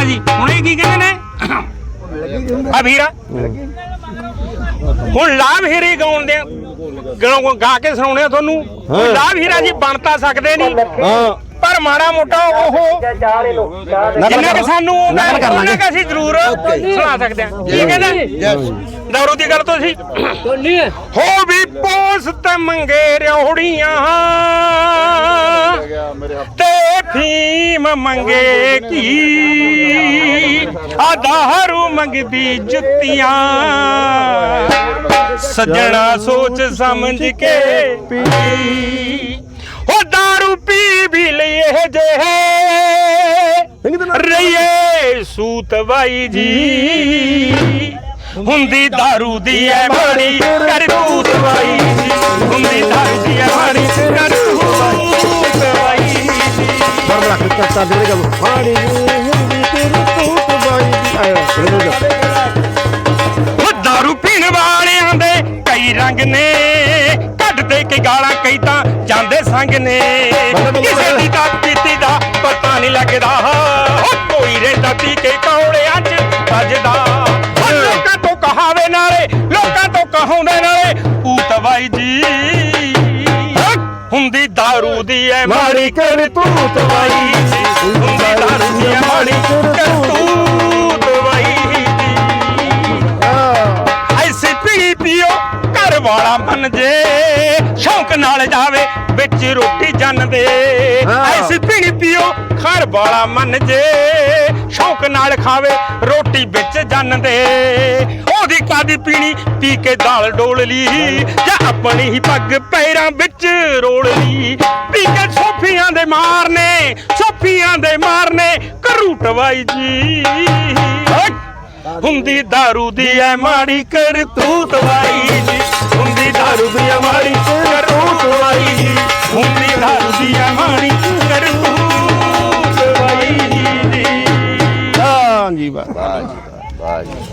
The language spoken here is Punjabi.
ਅੱਛਾ ਜੀ ਹੁਣ ਇਹ ਕੀ ਕਹਿੰਦੇ ਨੇ? ਆ ਵੀਰਾ। ਹੁਣ ਲਾਭ ਹੀਰੇ ਗਾਉਣ ਦੇ ਗਾਉਂ ਗਾ ਕੇ ਸੁਣਾਉਣੇ ਆ ਤੁਹਾਨੂੰ। ਲਾਭ ਹੀਰਾ ਜੀ ਬਣ ਤਾਂ ਸਕਦੇ ਨਹੀਂ ਹਾਂ। ਪਰ ਮਾੜਾ ਮੋਟਾ ਉਹ ਜਿੰਨਾ ਕਿ ਸਾਨੂੰ ਆਉਂਦਾ ਹੈ, ਨਕਲ ਕਰ ਲਾਂਗੇ। ਉਹਨਾਂ ਕੁ ਅਸੀਂ ਜ਼ਰੂਰ ਸੁਣਾ ਸਕਦੇ ਹਾਂ ਕੀ ਕਹਿੰਦੇ? ਦਾਰੂ ਦੀ ਗੱਲ ਤੁਸੀਂ ਹੋ। ਵੀ ਪੋਸ ਤੇ ਮੰਗੇ ਰਿਉੜੀਆਂ। ਤੇ ਫੀਮ ਮੰਗੇ ਕੀ? ਆ ਦਾਰੂ ਮੰਗਦੀ ਜੁੱਤੀਆਂ। ਸੱਜਣਾ ਸੋਚ ਸਮਝ ਕੇ ਪੀ। ਉਹ ਦਾਰੂ ਪੀ ਵੀ ਲਈਏ ਜੇ ਰਈਏ ਸੂਤ ਬਾਈ ਜੀ। ਹੁੰਦੀ ਦਾਰੂ ਦੀ ਐ ਮਾੜੀ ਕਰਤੂਤ ਬਾਈ ਜੀ। ਹੁੰਦੀ ਦਾਰੂ ਦੀ ਐ ਮਾੜੀ ਕਰਤੂਤ ਬਾਈ ਜੀ। ਰੱਖ ਦਿੱਤਾ ਦੇ ਗੱਲ ਮਾੜੀ ਗਾਲਾਂ ਕਈ ਤਾਂ ਜਾਂਦੇ ਸੰਗ ਨੇ। ਕਿਸੇ ਦੀ ਤਾਂ ਪੀਤੀ ਦਾ ਪਤਾ ਨਹੀਂ ਲੱਗਦਾ। ਉਹ ਕੋਈ ਰਹਿੰਦਾ ਪੀ ਕੇ ਕੌੜਿਆਂ 'ਚ ਵੱਜਦਾ। ਉਹ ਲੋਕਾਂ ਤੋਂ ਕਹਾਵੇ ਨਾਲੇ ਲੋਕਾਂ ਤੋਂ ਕਹਾਉਂਦੇ ਨਾਲੇ ਊਤ ਬਾਈ ਜੀ ਹੁੰਦੀ ਦਾਰੂ ਦੀ ਐ ਮਾੜੀ ਕਰ ਤੂਤ ਬਾਈ ਜੀ ਹੁੰਦੀ ਦਾਰੂ ਦੀ ਐ ਮਾੜੀ ਕਰ ਵਾਲਾ ਬਣ ਜੇ ਸ਼ੌਂਕ ਨਾਲ ਜਾਵੇ ਵਿੱਚ ਰੋਟੀ ਜੰਨ ਦੇ ਹਾਂ। ਐਸੀ ਪੀੜੀ ਪੀਓ ਘਰ ਵਾਲਾ ਮੰਨ ਜੇ ਸ਼ੌਂਕ ਨਾਲ ਖਾਵੇ ਰੋਟੀ ਵਿੱਚ ਜੰਨ ਦੇ ਉਹਦੀ ਕਾਦੀ ਪੀਣੀ ਪੀ ਕੇ ਦਾਲ ਡੋਲ ਲਈ ਜਾਂ ਆਪਣੀ ਹੀ ਪੱਗ ਪੈਰਾਂ ਵਿੱਚ ਰੋਲ ਲਈ। ਪੀ ਕੇ ਸੋਫੀਆਂ ਦੇ ਮਾਰਨੇ ਸੋਫੀਆਂ ਦੇ ਮਾਰਨੇ ਕਰੂਟ ਬਾਈ ਜੀ। ਹੁੰਦੀ ਦਾਰੂ ਦੀ ਐ ਮਾੜੀ ਕਰਤੂਤ ਕਰਤੂਤ